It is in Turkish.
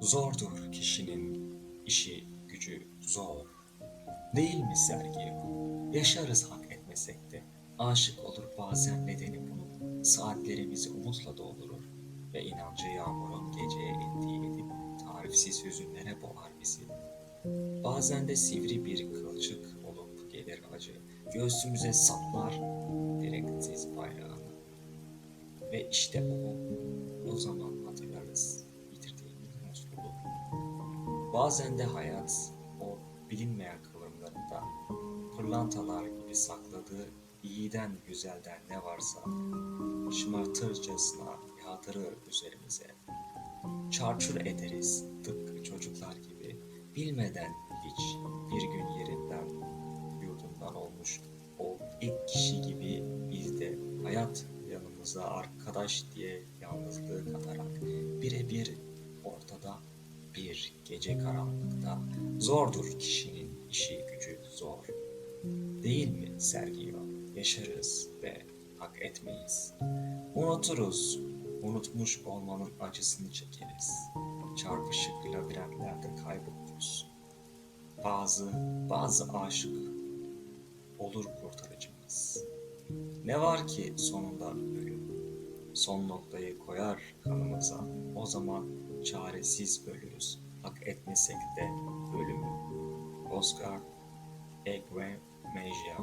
Zordur kişinin işi gücü zor. Değil mi Sergio? Yaşarız hak etmesek de. Aşık olur bazen nedeni bunun. Saatlerimizi umutla doldurur. Ve inancı yağmurun geceye indiği edip tarifsiz hüzünlere boğar bizi. Bazen de sivri bir kılçık olup gelir acı. Göğsümüze saplar direksiz bayrağını. Ve işte o, o zaman Bazen de hayat o bilinmeyen kıvrımlarında pırlantalar gibi sakladığı iyiden güzelden ne varsa şımartırcasına yağdırır üzerimize. Çarçur ederiz tıpkı çocuklar gibi bilmeden hiç bir gün yerinden yurdundan olmuş o ilk kişi gibi biz de hayat yanımıza arkadaş diye yalnızlığı katarak birebir ortada bir gece karanlıkta zordur kişinin işi gücü zor. Değil mi Sergio? Yaşarız ve hak etmeyiz. Unuturuz, unutmuş olmanın acısını çekeriz. Çarpışık labirentlerde kayboluruz. Bazı, bazı aşık olur kurtarıcımız. Ne var ki sonunda ölüm. Son noktayı koyar kanımıza. O zaman çaresiz ölürüz. Hak etmesek de ölümü. Oscar Egwe Mejia